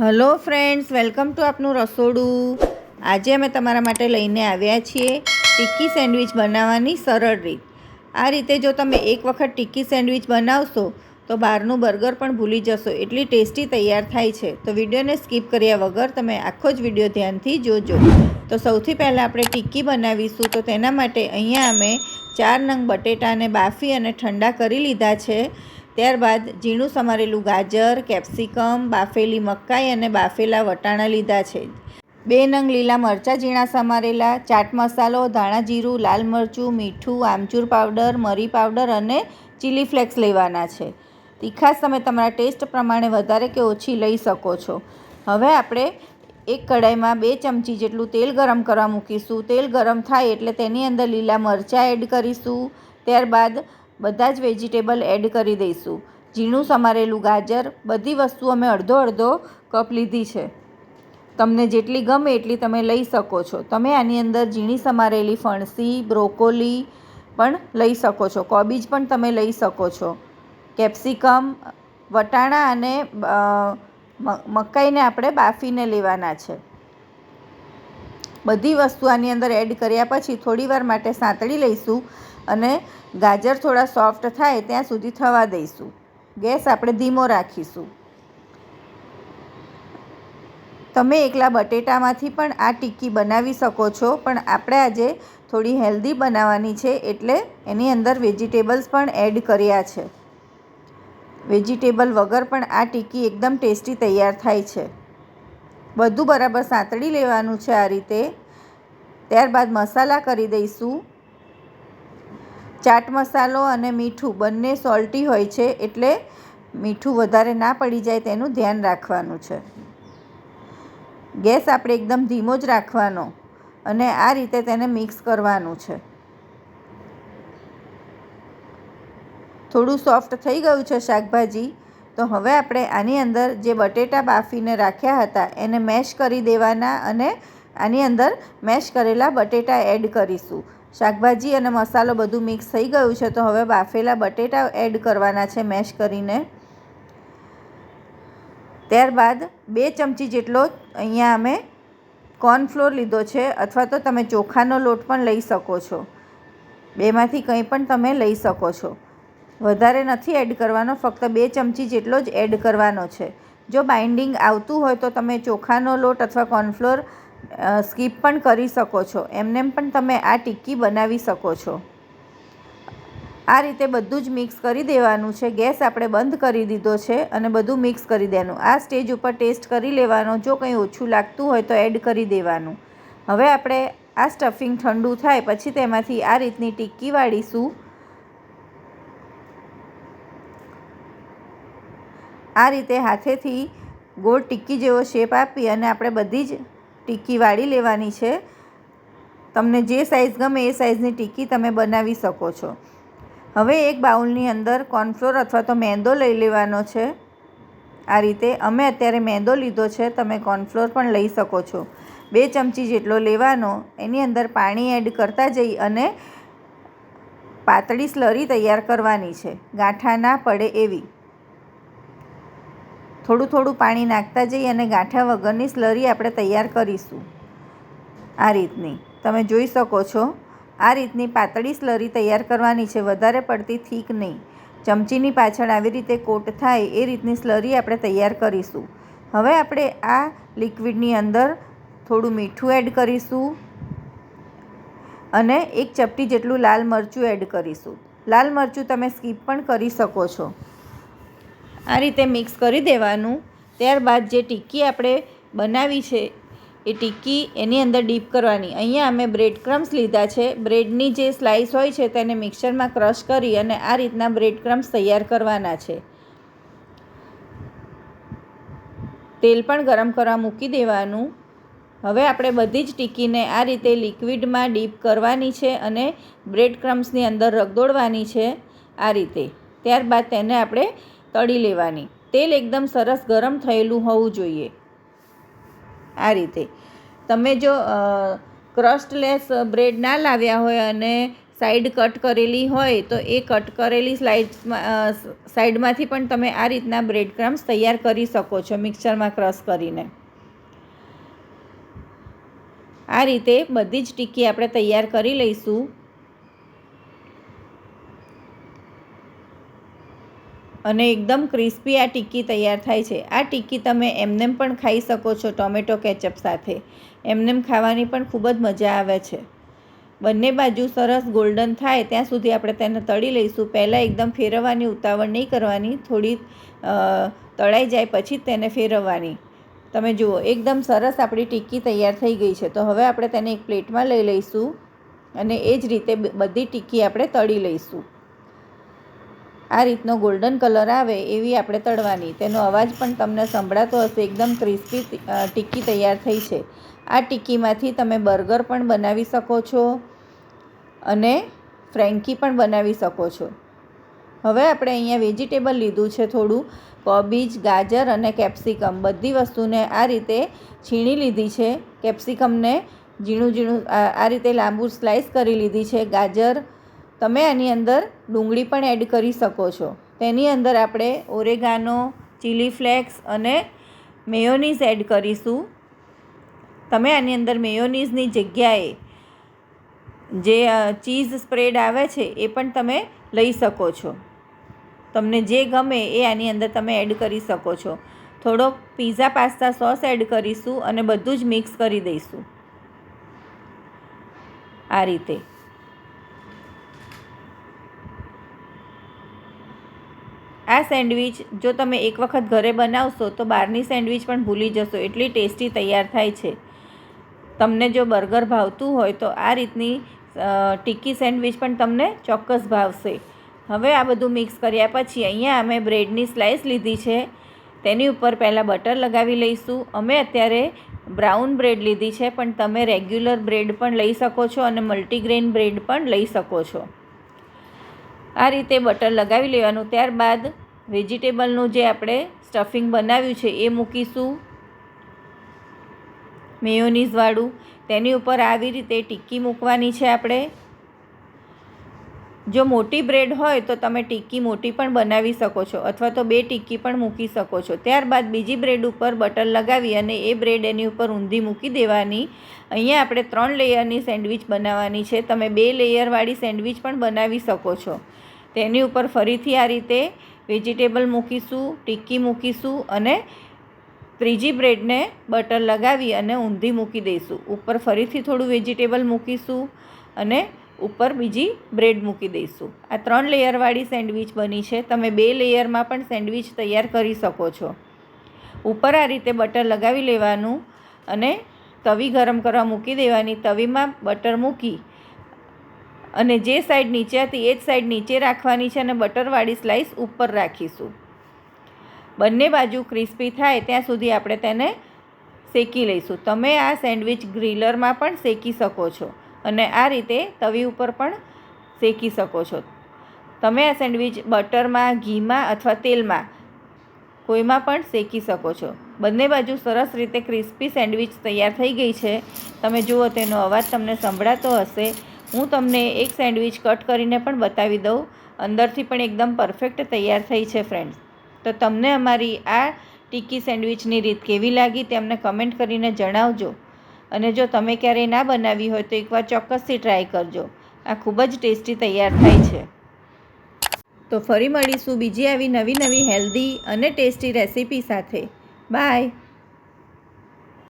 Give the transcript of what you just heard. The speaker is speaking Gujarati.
હલો ફ્રેન્ડ્સ, વેલકમ ટુ આપનું રસોડું. આજે અમે તમારા માટે લઈને આવ્યા છીએ ટિક્કી સેન્ડવિચ બનાવવાની સરળ રીત. આ રીતે જો તમે એક વખત ટિક્કી સેન્ડવિચ બનાવશો, તો બહારનું બર્ગર પણ ભૂલી જશો. એટલી ટેસ્ટી તૈયાર થાય છે. તો વિડીયોને સ્કીપ કર્યા વગર તમે આખો જ વીડિયો ધ્યાનથી જોજો. તો સૌથી પહેલાં આપણે ટિક્કી બનાવીશું. તો તેના માટે અહીંયા અમે ચાર નંગ બટેટાને બાફી અને ઠંડા કરી લીધા છે. ત્યારબાદ ઝીણું સમારેલું ગાજર, કેપ્સિકમ, બાફેલી મકાઈ અને બાફેલા વટાણા લીધા છે. બે નંગ લીલા મરચાં ઝીણા સમારેલા, ચાટ મસાલો, ધાણા જીરું, લાલ મરચું, મીઠું, આમચૂર પાવડર, મરી પાવડર અને ચીલી ફ્લેક્સ લેવાના છે. તીખાશ તમે તમારા ટેસ્ટ પ્રમાણે વધારે કે ઓછી લઈ શકો છો. હવે આપણે એક કઢાઈમાં બે ચમચી જેટલું તેલ ગરમ કરવા મૂકીશું. તેલ ગરમ થાય એટલે તેની અંદર લીલા મરચાં એડ કરીશું. ત્યારબાદ બધા જ વેજીટેબલ એડ કરી દઈશું. ઝીણું સમારેલું ગાજર, બધી વસ્તુ અમે અડધો અડધો કપ લીધી છે. તમને જેટલી ગમે એટલી તમે લઈ શકો છો. તમે આની અંદર ઝીણી સમારેલી ફણસી, બ્રોકોલી પણ લઈ શકો છો. કોબીજ પણ તમે લઈ શકો છો. કેપ્સિકમ, વટાણા અને મકાઈને આપણે બાફીને લેવાના છે. બધી વસ્તુ આની અંદર એડ કર્યા પછી થોડીવાર માટે સાંતળી લઈશું. અને ગાજર થોડા સોફ્ટ થાય ત્યાં સુધી થવા દઈશું. ગેસ આપણે ધીમો રાખીશું. તમે એકલા બટેટામાંથી પણ આ ટિક્કી બનાવી શકો છો, પણ આપણે આજે થોડી હેલ્ધી બનાવવાની છે એટલે એની અંદર વેજીટેબલ્સ પણ એડ કર્યા છે. વેજીટેબલ વગર પણ આ ટિક્કી એકદમ ટેસ્ટી તૈયાર થાય છે. બધું બરાબર સાંતળી લેવાનું છે આ રીતે. ત્યારબાદ મસાલા કરી દઈશું. ચાટ મસાલો અને મીઠું બંને સોલ્ટી હોય છે એટલે મીઠું વધારે ના પડી જાય તેનું ધ્યાન રાખવાનું છે. ગેસ આપણે એકદમ ધીમો જ રાખવાનો અને આ રીતે તેને મિક્સ કરવાનું છે. થોડું સોફ્ટ થઈ ગયું છે શાકભાજી, તો હવે આપણે આની અંદર જે બટેટા બાફીને રાખ્યા હતા એને મેશ કરી દેવાના અને આની અંદર મેશ કરેલા બટેટા એડ કરીશું. શાકભાજી અને મસાલો બધું મિક્સ થઈ ગયું છે, તો હવે બાફેલા બટેટા એડ કરવાના છે મેશ કરીને. ત્યારબાદ બે ચમચી જેટલો અહીંયા અમે કોર્નફ્લોર લીધો છે, અથવા તો તમે ચોખાનો લોટ પણ લઈ શકો છો. બેમાંથી કંઈ પણ તમે લઈ શકો છો. વધારે નથી એડ કરવાનો, ફક્ત બે ચમચી જેટલો જ એડ કરવાનો છે. જો બાઇન્ડિંગ આવતું હોય તો તમે ચોખાનો લોટ અથવા કોર્નફ્લોર સ્કીપ પણ કરી શકો છો. એમનેમ પણ તમે આ ટિક્કી બનાવી શકો છો. આ રીતે બધું જ મિક્સ કરી દેવાનું છે. ગેસ આપણે બંધ કરી દીધો છે અને બધું મિક્સ કરી દેવાનું. આ સ્ટેજ ઉપર ટેસ્ટ કરી લેવાનો. જો કંઈ ઓછું લાગતું હોય તો એડ કરી દેવાનું. હવે આપણે આ સ્ટફિંગ ઠંડુ થાય પછી તેમાંથી આ રીતની ટિક્કી વાળીશું. આ રીતે હાથેથી ગોળ ટિક્કી જેવો શેપ આપી અને આપણે બધી જ ટિક્કી વાળી લેવાની છે. તમને જે સાઇઝ ગમે એ સાઇઝની ટીકી તમે બનાવી શકો છો. હવે એક બાઉલની અંદર કોર્નફ્લોર અથવા તો મેંદો લઈ લેવાનો છે. આ રીતે અમે અત્યારે મેંદો લીધો છે, તમે કોર્નફ્લોર પણ લઈ શકો છો. બે ચમચી જેટલો લેવાનો, એની અંદર પાણી એડ કરતા જઈ અને પાતળી સ્લરી તૈયાર કરવાની છે. ગાંઠા ના પડે એવી. થોડું થોડું પાણી નાખતા જઈ અને ગાંઠા વગરની સ્લરી આપણે તૈયાર કરીશું. આ રીતની. તમે જોઈ શકો છો, આ રીતની પાતળી સ્લરી તૈયાર કરવાની છે. વધારે પડતી થીક નહીં. ચમચીની પાછળ આવી રીતે કોટ થાય એ રીતની સ્લરી આપણે તૈયાર કરીશું. હવે આપણે આ લિક્વિડની અંદર થોડું મીઠું એડ કરીશું અને એક ચપટી જેટલું લાલ મરચું એડ કરીશું. લાલ મરચું તમે સ્કીપ પણ કરી શકો છો. આ રીતે મિક્સ કરી દેવાનું. ત્યારબાદ જે ટિક્કી આપણે બનાવી છે, એ ટિક્કી એની અંદર ડીપ કરવાની. અહીંયા અમે બ્રેડ ક્રમ્સ લીધા છે. બ્રેડની જે સ્લાઇસ હોય છે, તેને મિક્સરમાં ક્રશ કરી અને આ રીતના બ્રેડ ક્રમ્સ તૈયાર કરવાના છે. તેલ પણ ગરમ કરવા મૂકી દેવાનું. હવે આપણે બધી જ ટિક્કીને આ રીતે લિક્વિડમાં ડીપ કરવાની છે અને બ્રેડ ક્રમ્સની અંદર રગદોડવાની છે આ રીતે. ત્યારબાદ તેને આપણે તળી લેવાની. તેલ એકદમ સરસ ગરમ થયેલું હોવું જોઈએ. આ રીતે. તમે જો ક્રસ્ટલેસ બ્રેડ ના લાવ્યા હોય અને સાઈડ કટ કરેલી હોય, તો એ કટ કરેલી સ્લાઇડ્સમાં સાઈડમાંથી પણ તમે આ રીતના બ્રેડ ક્રમ્સ તૈયાર કરી શકો છો મિક્સરમાં ક્રશ કરીને. આ રીતે બધી જ ટીકી આપણે તૈયાર કરી લઈશું. અને એકદમ ક્રિસ્પી આ ટિક્કી તૈયાર થાય છે. આ ટિક્કી તમે એમનેમ પણ ખાઈ શકો છો ટોમેટો કેચઅપ સાથે. એમનેમ ખાવાની પણ ખૂબ જ મજા આવે છે. બંને બાજુ સરસ ગોલ્ડન થાય, ત્યાં સુધી આપણે તેને તળી લઈશું. પહેલાં એકદમ ફેરવવાની ઉતાવળ નહીં કરવાની, થોડી તળાઈ જાય પછી જ તેને ફેરવવાની. તમે જુઓ, એકદમ સરસ આપણી ટિક્કી તૈયાર થઈ ગઈ છે. તો હવે આપણે તેને એક પ્લેટમાં લઈ લઈશું અને એ જ રીતે બધી ટિક્કી આપણે તળી લઈશું. આ રીતનો ગોલ્ડન કલર આવે એવી આપણે તળવાની. તેનો અવાજ પણ તમને સંભળાતો હશે. એકદમ ક્રિસ્પી ટિક્કી તૈયાર થઈ છે. આ ટિક્કીમાંથી તમે બર્ગર પણ બનાવી શકો છો અને ફ્રેન્કી પણ બનાવી શકો છો. હવે આપણે અહીંયા વેજીટેબલ લીધું છે થોડું. કોબીજ, ગાજર અને કેપ્સિકમ. બધી વસ્તુને આ રીતે છીણી લીધી છે. કેપ્સિકમને ઝીણું ઝીણું, આ રીતે લાંબુ સ્લાઇસ કરી લીધી છે. ગાજર તમે આની અંદર ડુંગળી પણ એડ કરી શકો છો. તેની અંદર આપણે ઓરેગાનો, ચીલી ફ્લેક્સ અને મેયોનીઝ એડ કરીશું. તમે આની અંદર મેયોનીઝની જગ્યાએ જે ચીઝ સ્પ્રેડ આવે છે એ પણ તમે લઈ શકો છો. તમને જે ગમે એ આની અંદર તમે એડ કરી શકો છો. થોડોક પીઝા પાસ્તા સોસ એડ કરીશું અને બધું જ મિક્સ કરી દઈશું. આ રીતે. આ સેન્ડવિચ જો તમે એક વખત ઘરે બનાવશો તો બહારની સેન્ડવિચ પણ ભૂલી જશો. એટલી ટેસ્ટી તૈયાર થાય છે. તમને જો બર્ગર ભાવતું હોય તો આ રીતની ટિક્કી સેન્ડવિચ પણ તમને ચોક્કસ ભાવશે. હવે આ બધું મિક્સ કર્યા પછી અહીંયા અમે બ્રેડની સ્લાઇસ લીધી છે. તેની ઉપર પહેલાં બટર લગાવી લઈશું. અમે અત્યારે બ્રાઉન બ્રેડ લીધી છે, પણ તમે રેગ્યુલર બ્રેડ પણ લઈ શકો છો અને મલ્ટીગ્રેન બ્રેડ પણ લઈ શકો છો. આ રીતે બટર લગાવી લેવાનું. ત્યારબાદ વેજીટેબલનું જે આપણે સ્ટફિંગ બનાવ્યું છે એ મૂકીશું. મેયોનીઝવાળું તેની ઉપર આવી રીતે ટિક્કી મૂકવાની છે આપણે. જો મોટી બ્રેડ હોય તો તમે ટિક્કી મોટી પણ બનાવી શકો છો અથવા તો બે ટિક્કી પણ મૂકી શકો છો. ત્યારબાદ બીજી બ્રેડ ઉપર બટર લગાવી અને એ બ્રેડ એની ઉપર ઊંધી મૂકી દેવાની. અહીંયા આપણે ત્રણ લેયરની સેન્ડવિચ બનાવવાની છે. તમે બે લેયરવાળી સેન્ડવિચ પણ બનાવી શકો છો. તેની ઉપર ફરીથી આ રીતે વેજીટેબલ મૂકીશું, ટિક્કી મૂકીશું અને ત્રીજી બ્રેડને બટર લગાવી અને ઊંધી મૂકી દઈશું. ઉપર ફરીથી થોડું વેજીટેબલ મૂકીશું અને ઉપર બીજી બ્રેડ મૂકી દઈશું. આ ત્રણ લેયરવાળી સેન્ડવિચ બની છે. તમે બે લેયરમાં પણ સેન્ડવિચ તૈયાર કરી શકો છો. ઉપર આ રીતે બટર લગાવી લેવાનું અને તવી ગરમ કરવા મૂકી દેવાની. તવીમાં બટર મૂકી અને જે સાઈડ નીચે હતી, એ જ સાઈડ નીચે રાખવાની છે અને બટરવાળી સ્લાઈસ ઉપર રાખીશું. બંને બાજુ ક્રિસ્પી થાય, ત્યાં સુધી આપણે તેને શેકી લઈશું. તમે આ સેન્ડવિચ ગ્રીલરમાં પણ શેકી શકો છો અને આ રીતે તવી ઉપર પણ શેકી શકો છો. તમે આ સેન્ડવિચ બટરમાં, ઘીમાં અથવા તેલમાં કોઈમાં પણ શેકી શકો છો. બંને બાજુ સરસ રીતે ક્રિસ્પી સેન્ડવિચ તૈયાર થઈ ગઈ છે. તમે જુઓ, તેનો અવાજ તમને સંભળાતો હશે. હું તમને એક સેન્ડવિચ કટ કરીને પણ બતાવી દઉં. અંદરથી પણ એકદમ પરફેક્ટ તૈયાર થઈ છે ફ્રેન્ડ્સ તો તમને અમારી આ ટીકી સેન્ડવિચની રીત કેવી લાગી તે અમને કમેન્ટ કરીને જણાવજો. અને જો તમે ક્યારેય ના બનાવી હોય તો એકવાર ચોક્કસથી ટ્રાય કરજો. આ ખૂબ જ ટેસ્ટી તૈયાર થાય છે. તો ફરી મળીશું બીજી આવી નવી નવી હેલ્ધી અને ટેસ્ટી રેસીપી સાથે. બાય